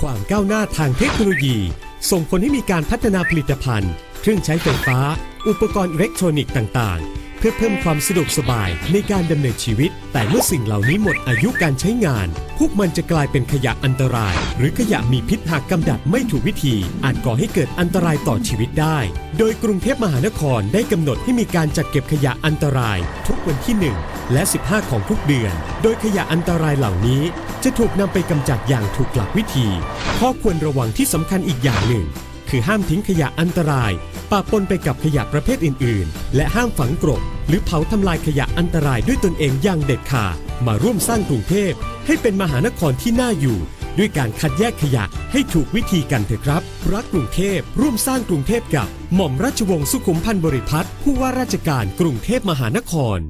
ความก้าวหน้าทางเทคโนโลยี ส่งผลให้มีการพัฒนาผลิตภัณฑ์ เครื่องใช้ไฟฟ้า อุปกรณ์อิเล็กทรอนิกส์ต่างๆ เพื่อเพิ่มความสะดวกสบายในการดำเนินชีวิต แต่เมื่อสิ่งเหล่านี้หมดอายุการใช้งาน พวกมันจะกลายเป็นขยะอันตราย หรือขยะมีพิษหากกำจัดไม่ถูกวิธี อาจก่อให้เกิดอันตรายต่อชีวิตได้ โดยกรุงเทพมหานครได้กำหนดให้มีการจัดเก็บขยะอันตราย ทุกวันที่ 1 และ 15 ของทุกเดือน โดยขยะอันตรายเหล่านี้ จะถูกนำไปกำจัดอย่างถูกหลักวิธี ข้อควรระวังที่สำคัญอีกอย่างหนึ่ง คือห้ามทิ้งขยะอันตราย ปะปนไปกับขยะประเภทอื่น ๆ และห้ามฝังกรบหรือเผาทำลายขยะอันตรายด้วยตนเองอย่างเด็ดขาดมาร่วมสร้างกรุงเทพให้เป็นมหานครที่น่าอยู่ ด้วยการคัดแยกขยะให้ถูกวิธีกันเถอะครับ รักกรุงเทพร่วมสร้างกรุงเทพกับ หม่อมราชวงศ์สุขุมพันธ์บริพัตรผู้ว่าราชการกรุงเทพมหานคร